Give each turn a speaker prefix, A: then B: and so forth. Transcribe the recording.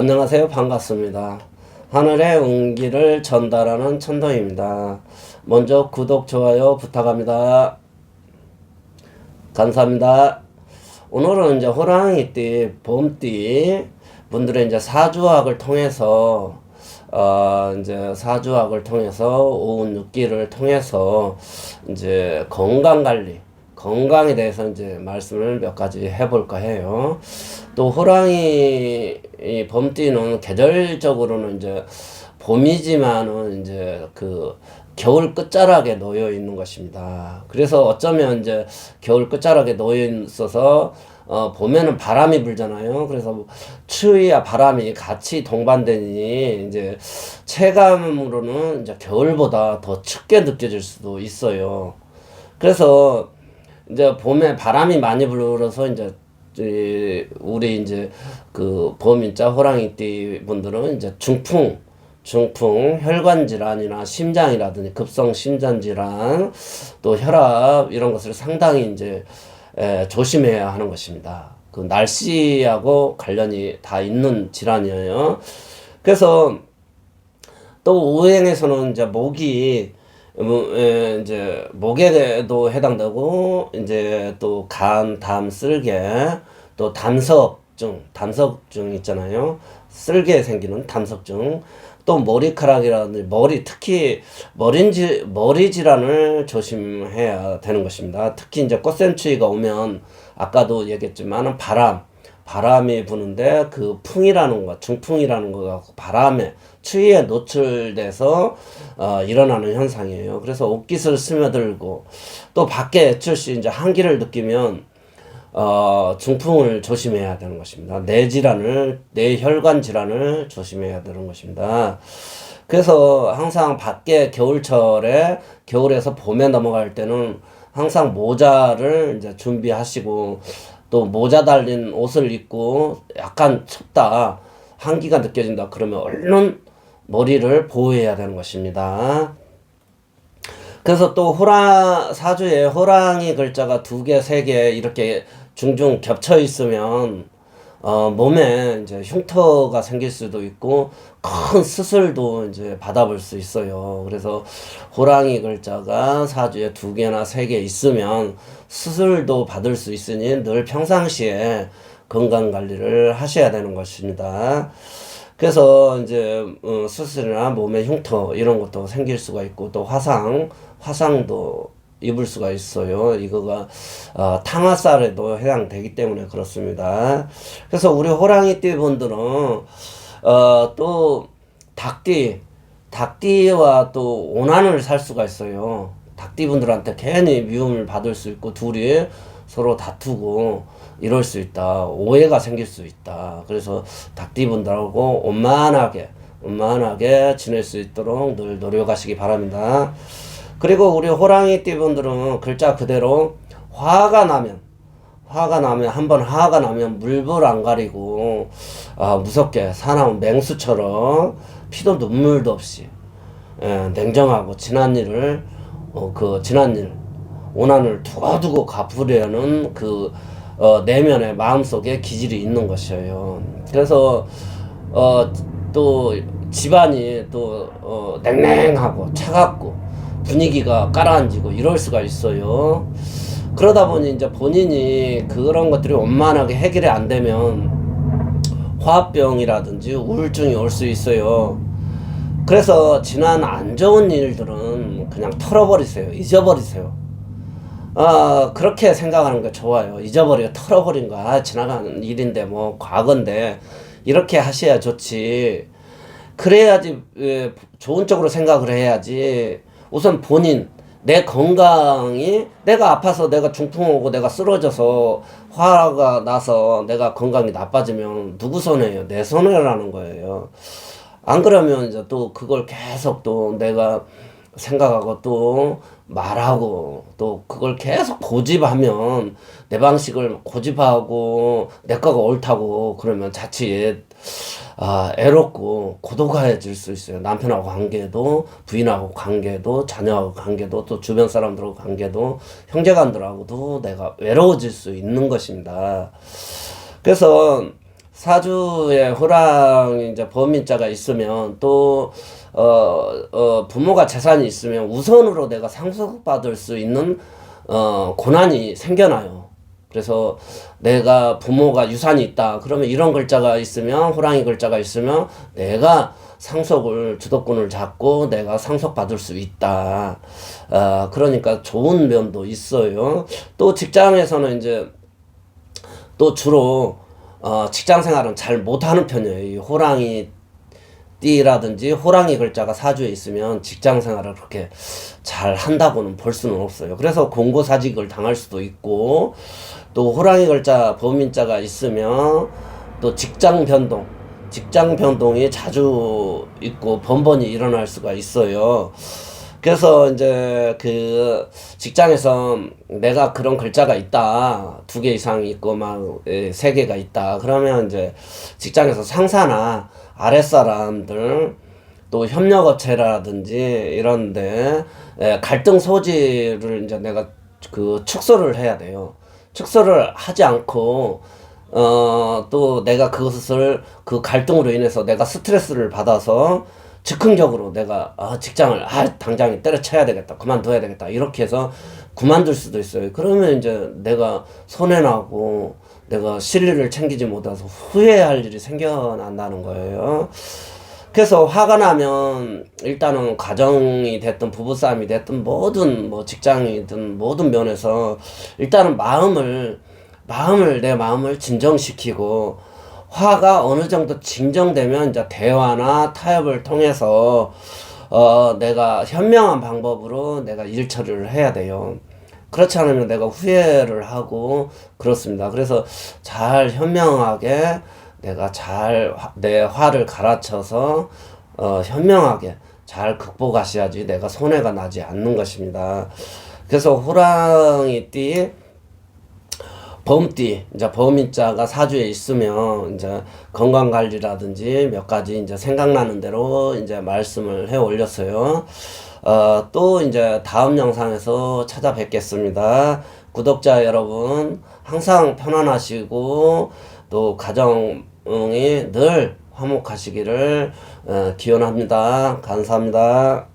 A: 안녕하세요. 반갑습니다. 하늘의 운기를 전달하는 천동입니다. 먼저 구독, 좋아요 부탁합니다. 감사합니다. 오늘은 이제 호랑이띠, 봄띠 분들의 이제 사주학을 통해서 어 이제 사주학을 통해서 오운 육기를 통해서 이제 건강 관리 건강에 대해서 이제 말씀을 몇 가지 해볼까 해요. 또 호랑이 이 봄띠는 계절적으로는 이제 봄이지만은 이제 그 겨울 끝자락에 놓여 있는 것입니다. 그래서 어쩌면 이제 겨울 끝자락에 놓여 있어서 어 봄에는 바람이 불잖아요. 그래서 뭐 추위와 바람이 같이 동반되니 이제 체감으로는 이제 겨울보다 더 춥게 느껴질 수도 있어요. 그래서 이제 봄에 바람이 많이 불어서 이제 이 우리 이제 그 봄인자 호랑이띠 분들은 이제 중풍 중풍 혈관 질환이나 심장이라든지 급성 심장 질환 또 혈압 이런 것을 상당히 이제 에, 조심해야 하는 것입니다. 그 날씨하고 관련이 다 있는 질환이에요. 그래서 또 오행에서는 이제 목이 뭐, 에, 이제 목에도 해당되고 이제 또 간, 담, 쓸개 또 담석증, 담석증 있잖아요. 쓸개 생기는 담석증 또 머리카락이라든지 머리 특히 머리지 머리 질환을 조심해야 되는 것입니다. 특히 이제 꽃샘추위가 오면 아까도 얘기했지만 바람 바람이 부는데 그 풍이라는 거, 중풍이라는 거가 바람에 추위에 노출돼서 어, 일어나는 현상이에요. 그래서 옷깃을 스며들고 또 밖에 출시 이제 한기를 느끼면 어, 중풍을 조심해야 되는 것입니다. 뇌 질환을 뇌 혈관 질환을 조심해야 되는 것입니다. 그래서 항상 밖에 겨울철에 겨울에서 봄에 넘어갈 때는 항상 모자를 이제 준비하시고 또 모자 달린 옷을 입고 약간 춥다 한기가 느껴진다 그러면 얼른 머리를 보호해야 되는 것입니다. 그래서 또 호랑 사주에 호랑이 글자가 두 개, 세 개 이렇게 중중 겹쳐 있으면 어 몸에 이제 흉터가 생길 수도 있고 큰 수술도 이제 받아볼 수 있어요. 그래서 호랑이 글자가 사주에 두 개나 세 개 있으면 수술도 받을 수 있으니 늘 평상시에 건강 관리를 하셔야 되는 것입니다. 그래서 이제 어, 수술이나 몸의 흉터 이런 것도 생길 수가 있고 또 화상 화상도 입을 수가 있어요. 이거가 어, 탕화살에도 해당되기 때문에 그렇습니다. 그래서 우리 호랑이띠 분들은 어, 또 닭띠 닭띠와 또 오난을 살 수가 있어요. 닭띠 분들한테 괜히 미움을 받을 수 있고 둘이 서로 다투고 이럴 수 있다. 오해가 생길 수 있다. 그래서 닭띠 분들하고 원만하게 원만하게 지낼 수 있도록 늘 노력하시기 바랍니다. 그리고 우리 호랑이 띠분들은 글자 그대로 화가 나면 화가 나면 한번 화가 나면 물불 안 가리고 아 무섭게 사나운 맹수처럼 피도 눈물도 없이 예, 냉정하고 지난 일을 어, 그 지난 일 오난을 두고두고 갚으려는 그 어, 내면의 마음속에 기질이 있는 것이에요. 그래서 어, 또 집안이 또 어, 냉랭하고 차갑고 분위기가 깔아앉고 이럴 수가 있어요. 그러다 보니 이제 본인이 그런 것들이 원만하게 해결이 안 되면 화병이라든지 우울증이 올 수 있어요. 그래서 지난 안 좋은 일들은 그냥 털어버리세요. 잊어버리세요. 아, 그렇게 생각하는 게 좋아요. 잊어버리고 털어버린 거, 아, 지나가는 일인데, 뭐, 과거인데, 이렇게 하셔야 좋지. 그래야지, 예, 좋은 쪽으로 생각을 해야지. 우선 본인, 내 건강이, 내가 아파서 내가 중풍 오고 내가 쓰러져서 화가 나서 내가 건강이 나빠지면 누구 손해예요? 내 손해라는 거예요. 안 그러면 이제 또 그걸 계속 또 내가 생각하고 또 말하고 또 그걸 계속 고집하면 내 방식을 고집하고 내 거가 옳다고 그러면 자칫 아, 애롭고 고독해질 수 있어요. 남편하고 관계도, 부인하고 관계도, 자녀하고 관계도, 또 주변 사람들하고 관계도, 형제간들하고도 내가 외로워질 수 있는 것입니다. 그래서 사주에 호랑이 이제 범인자가 있으면 또 어, 어, 부모가 재산이 있으면 우선으로 내가 상속받을 수 있는 어, 고난이 생겨나요. 그래서 내가 부모가 유산이 있다. 그러면 이런 글자가 있으면 호랑이 글자가 있으면 내가 상속을 주도권을 잡고 내가 상속받을 수 있다. 아, 그러니까 좋은 면도 있어요. 또 직장에서는 이제 또 주로 어, 직장 생활은 잘 못하는 편이에요. 이 호랑이 띠라든지 호랑이 글자가 사주에 있으면 직장 생활을 그렇게 잘 한다고는 볼 수는 없어요. 그래서 공고사직을 당할 수도 있고 또 호랑이 글자 범인자가 있으면 또 직장 변동, 직장 변동이 자주 있고 번번이 일어날 수가 있어요. 그래서 이제 그 직장에서 내가 그런 글자가 있다 두 개 이상 있고 막 세 개가 있다 그러면 이제 직장에서 상사나 아랫사람들 또 협력업체라든지 이런데 에, 갈등 소지를 이제 내가 그 축소를 해야 돼요. 축소를 하지 않고 어, 또 내가 그것을 그 갈등으로 인해서 내가 스트레스를 받아서 즉흥적으로 내가 아, 직장을 아, 당장 때려쳐야 되겠다. 그만둬야 되겠다. 이렇게 해서 그만둘 수도 있어요. 그러면 이제 내가 손해나고 내가 실리를 챙기지 못해서 후회할 일이 생겨난다는 거예요. 그래서 화가 나면 일단은 가정이 됐든 부부싸움이 됐든 모든 뭐 직장이든 모든 면에서 일단은 마음을 마음을 내 마음을 진정시키고 화가 어느 정도 진정되면 이제 대화나 타협을 통해서 어 내가 현명한 방법으로 내가 일 처리를 해야 돼요. 그렇지 않으면 내가 후회를 하고 그렇습니다. 그래서 잘 현명하게 내가 잘 내 화를 갈아쳐서 어, 현명하게 잘 극복하셔야지 내가 손해가 나지 않는 것입니다. 그래서 호랑이띠 범띠 이제 범인자가 사주에 있으면 이제 건강 관리라든지 몇 가지 이제 생각나는 대로 이제 말씀을 해 올렸어요. 어, 또 이제 다음 영상에서 찾아뵙겠습니다. 구독자 여러분 항상 편안하시고 또 가정이 늘 화목하시기를 어, 기원합니다. 감사합니다.